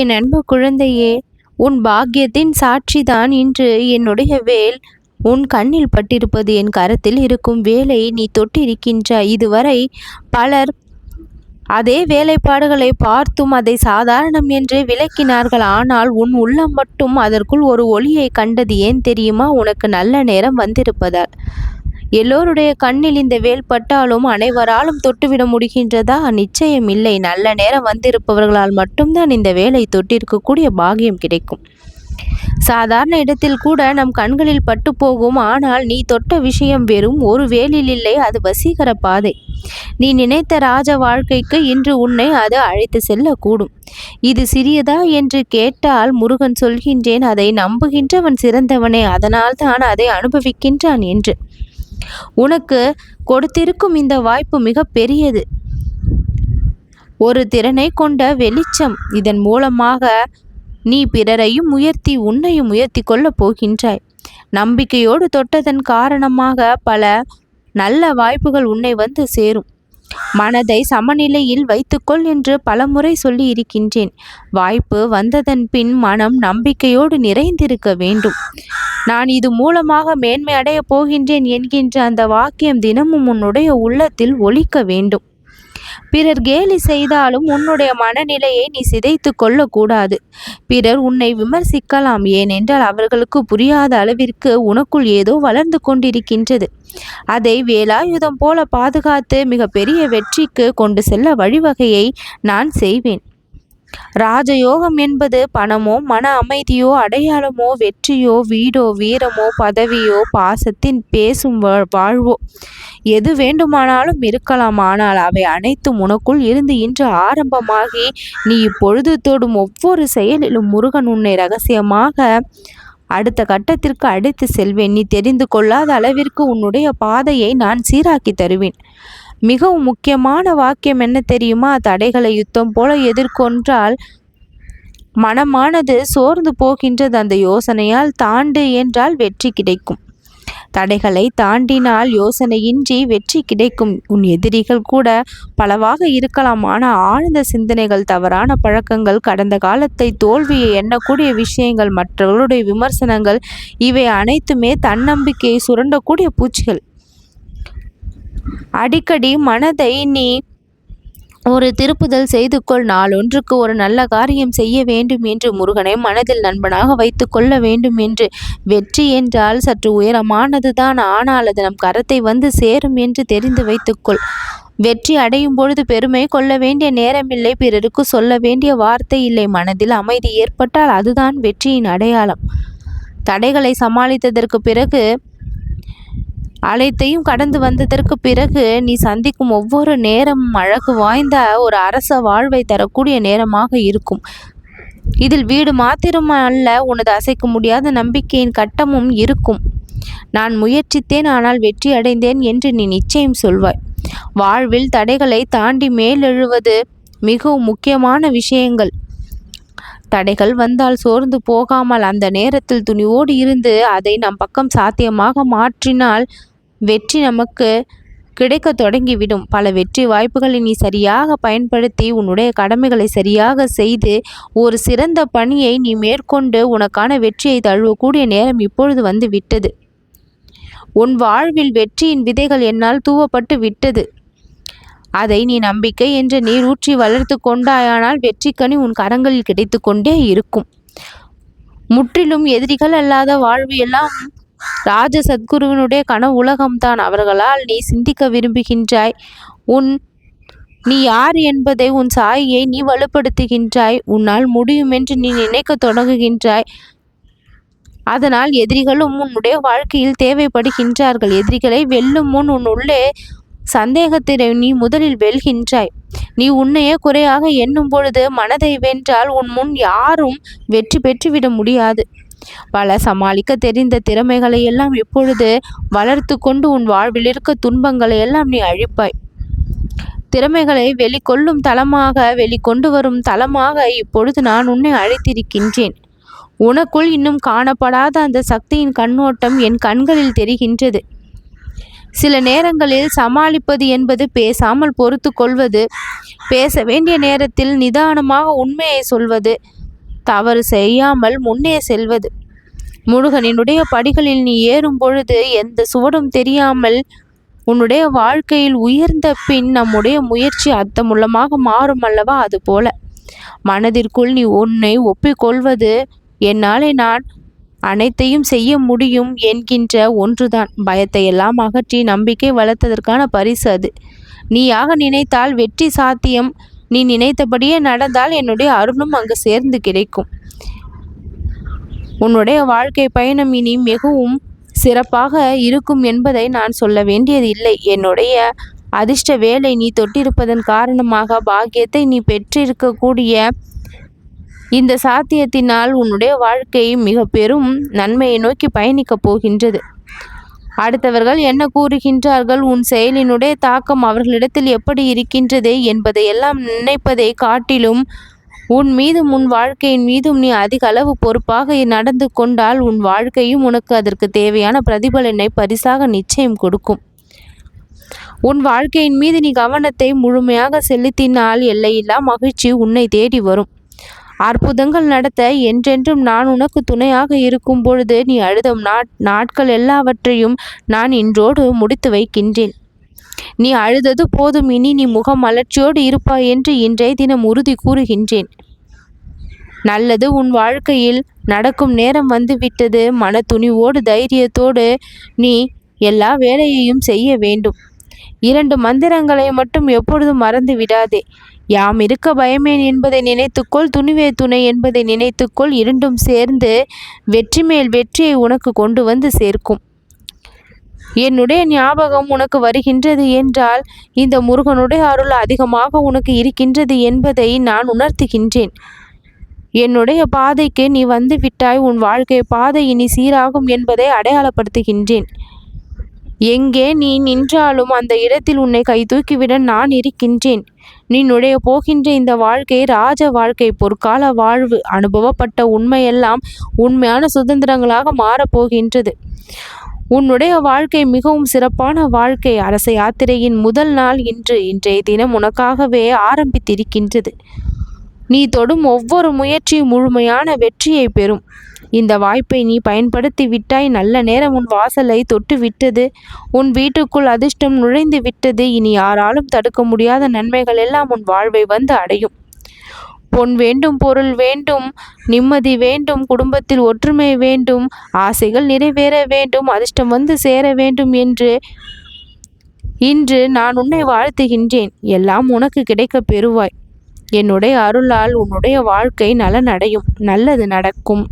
என் அன்பு குழந்தையே உன் பாக்கியத்தின் சாட்சிதான் இன்று என்னுடைய வேல். உன் கண்ணில் பட்டிருப்பது என் கரத்தில் இருக்கும் வேலை நீ தொட்டிருக்கின்றாய். இதுவரை பலர் அதே வேலைப்பாடுகளை பார்த்தும் அதை சாதாரணம் என்று விளக்கினார்கள். ஆனால் உன் உள்ளம் மட்டும் அதற்குள் ஒரு ஒளியை கண்டது ஏன் தெரியுமா? உனக்கு நல்ல நேரம் வந்திருப்பதால். எல்லோருடைய கண்ணில் இந்த வேல் பட்டாலும் அனைவராலும் தொட்டுவிட முடிகின்றதா? நிச்சயம் இல்லை. நல்ல நேரம் வந்திருப்பவர்களால் மட்டும்தான் இந்த வேலை தொட்டிருக்கக்கூடிய பாகியம் கிடைக்கும். சாதாரண இடத்தில் கூட நம் கண்களில் பட்டு போகும். ஆனால் நீ தொட்ட விஷயம் வெறும் ஒரு வேலில் இல்லை அது வசீகர பாதை. நீ நினைத்த ராஜ வாழ்க்கைக்கு இன்று உன்னை அது அழைத்து செல்லக்கூடும். இது சிறியதா என்று கேட்டால் முருகன் சொல்கின்றேன் அதை நம்புகின்றவன் சிறந்தவனே அதனால் தான் அதை அனுபவிக்கின்றான் என்று. உனக்கு கொடுத்திருக்கும் இந்த வாய்ப்பு மிக பெரியது. ஒரு திறனை கொண்ட வெளிச்சம் இதன் மூலமாக நீ பிறரையும் உயர்த்தி உன்னையும் உயர்த்தி கொள்ளப் போகின்றாய். நம்பிக்கையோடு தொட்டதன் காரணமாக பல நல்ல வாய்ப்புகள் உன்னை வந்து சேரும். மனதை சமநிலையில் வைத்துக்கொள் என்று பலமுறை சொல்லி இருக்கின்றேன். வாய்ப்பு வந்ததன் பின் மனம் நம்பிக்கையோடு நிறைந்திருக்க வேண்டும். நான் இது மூலமாக மேன்மை அடையப் போகின்றேன் என்கின்ற அந்த வாக்கியம் தினமும் உன்னுடைய உள்ளத்தில் ஒலிக்க வேண்டும். பிறர் கேலி செய்தாலும் உன்னுடைய மனநிலையை நீ சிதைத்து கொள்ளக்கூடாது. பிறர் உன்னை விமர்சிக்கலாம் ஏனென்றால் அவர்களுக்கு புரியாத அளவிற்கு உனக்குள் ஏதோ வளர்ந்து கொண்டிருக்கின்றது. அதை வேலாயுதம் போல பாதுகாத்து மிகப்பெரிய வெற்றிக்கு கொண்டு செல்ல வழிவகையை நான் செய்வேன். ராஜயோகம் என்பது பணமோ மன அமைதியோ அடையாளமோ வெற்றியோ வீடோ வீரமோ பதவியோ பாசத்தின் பேசும் வாழ்வோ. எது வேண்டுமானாலும் இருக்கலாம். ஆனால் அவை அனைத்தும் உனக்குள் இருந்து இன்று ஆரம்பமாகி நீ இப்பொழுது தொடும் ஒவ்வொரு செயலிலும் முருகன் உன்னை ரகசியமாக அடுத்த கட்டத்திற்கு அடித்து செல்வேன். நீ தெரிந்து கொள்ளாத அளவிற்கு உன்னுடைய பாதையை நான் சீராக்கி தருவேன். மிகவும் முக்கியமான வாக்கியம் என்ன தெரியுமா? தடைகளை யுத்தம் போல எதிர்கொன்றால் மனமானது சோர்ந்து போகின்றது. அந்த யோசனையால் தாண்டு என்றால் வெற்றி கிடைக்கும். தடைகளை தாண்டினால் யோசனையின்றி வெற்றி கிடைக்கும். உன் எதிரிகள் கூட பலவாக இருக்கலாம். ஆனால் ஆழ்ந்த சிந்தனைகள் தவறான பழக்கங்கள் கடந்த காலத்தை தோல்வியை எண்ணக்கூடிய விஷயங்கள் மற்றவர்களுடைய விமர்சனங்கள் இவை அனைத்துமே தன்னம்பிக்கையை சுரண்டக்கூடிய பூச்சிகள். அடிக்கடி மனதை நீ ஒரு திருப்புதல் செய்து கொள். நாளொன்றுக்கு ஒரு நல்ல காரியம் செய்ய வேண்டும் என்று முருகனை மனதில் நண்பனாக வைத்து கொள்ள வேண்டும் என்று. வெற்றி என்றால் சற்று உயரமானதுதான். ஆனால் அது நம் கரத்தை வந்து சேரும் என்று தெரிந்து வைத்துக்கொள் வெற்றி அடையும் பொழுது பெருமை கொள்ள வேண்டிய நேரமில்லை. பிறருக்கு சொல்ல வேண்டிய வார்த்தை இல்லை. மனதில் அமைதி ஏற்பட்டால் அதுதான் வெற்றியின் அடையாளம். தடைகளை சமாளித்ததற்கு பிறகு அனைத்தையும் கடந்து வந்ததற்கு பிறகு நீ சந்திக்கும் ஒவ்வொரு நேரமும் அழகு வாய்ந்த ஒரு அரச வாழ்வை தரக்கூடிய நேரமாக இருக்கும். இதில் வீடு மாத்திரம் அல்ல உனது அசைக்க முடியாத நம்பிக்கையின் கட்டமும் இருக்கும். நான் முயற்சித்தேன் ஆனால் வெற்றி அடைந்தேன் என்று நீ நிச்சயம் சொல்வாய். வாழ்வில் தடைகளை தாண்டி மேலெழுவது மிகவும் முக்கியமான விஷயங்கள். தடைகள் வந்தால் சோர்ந்து போகாமல் அந்த நேரத்தில் துணிவோடு இருந்து அதை நம் பக்கம் சாத்தியமாக மாற்றினால் வெற்றி நமக்கு கிடைக்க தொடங்கிவிடும். பல வெற்றி வாய்ப்புகளை நீ சரியாக பயன்படுத்தி உன்னுடைய கடமைகளை சரியாக செய்து ஒரு சிறந்த பணியை நீ மேற்கொண்டு உனக்கான வெற்றியை தழுவக்கூடிய நேரம் இப்பொழுது வந்து விட்டது. உன் வாழ்வில் வெற்றியின் விதைகள் என்னால் தூவப்பட்டு விட்டது. அதை நீ நம்பிக்கை என்று நீர் ஊற்றி வளர்த்து கொண்டாயானால் வெற்றிக்கனி உன் கரங்களில் கிடைத்து கொண்டே இருக்கும். முற்றிலும் எதிரிகள் அல்லாத வாழ்வு எல்லாம் ராஜ சத்குருவினுடைய கன உலகம்தான். அவர்களால் நீ சிந்திக்க விரும்புகின்றாய். உன் நீ யார் என்பதை உன் சாயை நீ வலுப்படுத்துகின்றாய். உன்னால் முடியும் என்று நீ நினைக்க தொடங்குகின்றாய். அதனால் எதிரிகளும் உன்னுடைய வாழ்க்கையில் தேவைப்படுகின்றார்கள். எதிரிகளை வெல்லும் முன் உன் உள்ளே சந்தேகத்தினை நீ முதலில் வெல்கின்றாய். நீ உன்னையே குறையாக எண்ணும் பொழுது மனதை வென்றால் உன் முன் யாரும் வெற்றி பெற்றுவிட முடியாது. பல சமாளிக்க தெரிந்த திறமைகளை எல்லாம் இப்பொழுது வளர்த்து கொண்டு உன் வாழ்வில் இருக்க துன்பங்களை எல்லாம் நீ அழிப்பாய். திறமைகளை வெளிக்கொள்ளும் தளமாக வெளிக்கொண்டு வரும் தளமாக இப்பொழுது நான் உன்னை அழைத்திருக்கின்றேன். உனக்குள் இன்னும் காணப்படாத அந்த சக்தியின் கண்ணோட்டம் என் கண்களில் தெரிகின்றது. சில நேரங்களில் சமாளிப்பது என்பது பேசாமல் பொறுத்து கொள்வது பேச வேண்டிய நேரத்தில் நிதானமாக உண்மையை சொல்வது தவறு செய்யாமல் முன்னே செல்வது. முருகனினுடைய படிகளில் நீ ஏறும் பொழுது எந்த சுவடும் தெரியாமல் உன்னுடைய வாழ்க்கையில் உயர்ந்த பின் நம்முடைய முயற்சி அர்த்தமுள்ளமாக மாறும் அல்லவா அது போல. மனதிற்குள் நீ உன்னை ஒப்பிக்கொள்வது என்னாலே நான் அனைத்தையும் செய்ய முடியும் என்கின்ற ஒன்றுதான். பயத்தை எல்லாம் அகற்றி நம்பிக்கை வளர்த்ததற்கான பரிசு அது. நீயாக நினைத்தால் வெற்றி சாத்தியம். நீ நினைத்தபடியே நடந்தால் என்னுடைய அருளும் அங்கு சேர்ந்து கிடைக்கும். உன்னுடைய வாழ்க்கை பயணம் இனி மிகவும் சிறப்பாக இருக்கும் என்பதை நான் சொல்ல வேண்டியது இல்லை. என்னுடைய அதிர்ஷ்ட வேலை நீ தொட்டிருப்பதன் காரணமாக பாக்கியத்தை நீ பெற்றிருக்கக்கூடிய இந்த சாத்தியத்தினால் உன்னுடைய வாழ்க்கை மிக பெரும் நன்மையை நோக்கி பயணிக்கப் போகின்றது. அடுத்தவர்கள் என்ன கூறுகின்றார்கள்? உன் செயலினுடைய தாக்கம் அவர்களிடத்தில் எப்படி இருக்கின்றது என்பதை எல்லாம் நினைப்பதை காட்டிலும் உன் மீதும் உன் வாழ்க்கையின் மீதும் நீ அதிக அளவு பொறுப்பாக நடந்து கொண்டால் உன் வாழ்க்கையும் உனக்கு அதற்கு தேவையான பிரதிபலனை பரிசாக நிச்சயம் கொடுக்கும். உன் வாழ்க்கையின் மீது நீ கவனத்தை முழுமையாக செலுத்தினால் எல்லையில்லா மகிழ்ச்சி உன்னை தேடி வரும். அற்புதங்கள் நடத்த என்றென்றும் நான் உனக்கு துணையாக இருக்கும் பொழுது நீ அழுதும் நாட்கள் எல்லாவற்றையும் நான் இன்றோடு முடித்து வைக்கின்றேன். நீ அழுதது போதும் இனி நீ முகம் மலர்ச்சியோடு இருப்பாய் என்று இன்றைய தினம் உறுதி கூறுகின்றேன். நல்லது உன் வாழ்க்கையில் நடக்கும் நேரம் வந்துவிட்டது. மன துணிவோடு தைரியத்தோடு நீ எல்லா வேலையையும் செய்ய வேண்டும். இரண்டு மந்திரங்களை மட்டும் எப்பொழுதும் மறந்து விடாதே. யாம் இருக்க பயமேன் என்பதை நினைத்துக்கொள் துணிவே துணை என்பதை நினைத்துக்கொள் இரண்டும் சேர்ந்து வெற்றி மேல் வெற்றியை உனக்கு கொண்டு வந்து சேர்க்கும். என்னுடைய ஞாபகம் உனக்கு வருகின்றது என்றால் இந்த முருகனுடைய அருள் அதிகமாக உனக்கு இருக்கின்றது என்பதை நான் உணர்த்துகின்றேன். என்னுடைய பாதைக்கு நீ வந்து விட்டாய் உன் வாழ்க்கை பாதை இனி சீராகும் என்பதை அடையாளப்படுத்துகின்றேன். எங்கே நீ நின்றாலும் அந்த இடத்தில் உன்னை கை தூக்கிவிட நான் இருக்கின்றேன். நீ நுழைய போகின்ற இந்த வாழ்க்கை ராஜ வாழ்க்கை பொற்கால வாழ்வு. அனுபவப்பட்ட உண்மையெல்லாம் உண்மையான சுதந்திரங்களாக மாறப்போகின்றது. உன்னுடைய வாழ்க்கை மிகவும் சிறப்பான வாழ்க்கை. அரச யாத்திரையின் முதல் நாள் இன்று இன்றைய தினம் உனக்காகவே ஆரம்பித்திருக்கின்றது. நீ தொடும் ஒவ்வொரு முயற்சியும் முழுமையான வெற்றியை பெறும். இந்த வாய்ப்பை நீ பயன்படுத்தி விட்டாய். நல்ல நேரம் உன் வாசலை தொட்டு விட்டது. உன் வீட்டுக்குள் அதிர்ஷ்டம் நுழைந்து விட்டது. இனி யாராலும் தடுக்க முடியாத நன்மைகள் எல்லாம் உன் வாழ்வை வந்து அடையும். பொன் வேண்டும் பொருள் வேண்டும் நிம்மதி வேண்டும் குடும்பத்தில் ஒற்றுமை வேண்டும் ஆசைகள் நிறைவேற வேண்டும் அதிர்ஷ்டம் வந்து சேர வேண்டும் என்று இன்று நான் உன்னை வாழ்த்துகின்றேன். எல்லாம் உனக்கு கிடைக்க பெறுவாய். என்னுடைய அருளால் உன்னுடைய வாழ்க்கை நலனடையும். நல்லது நடக்கும்.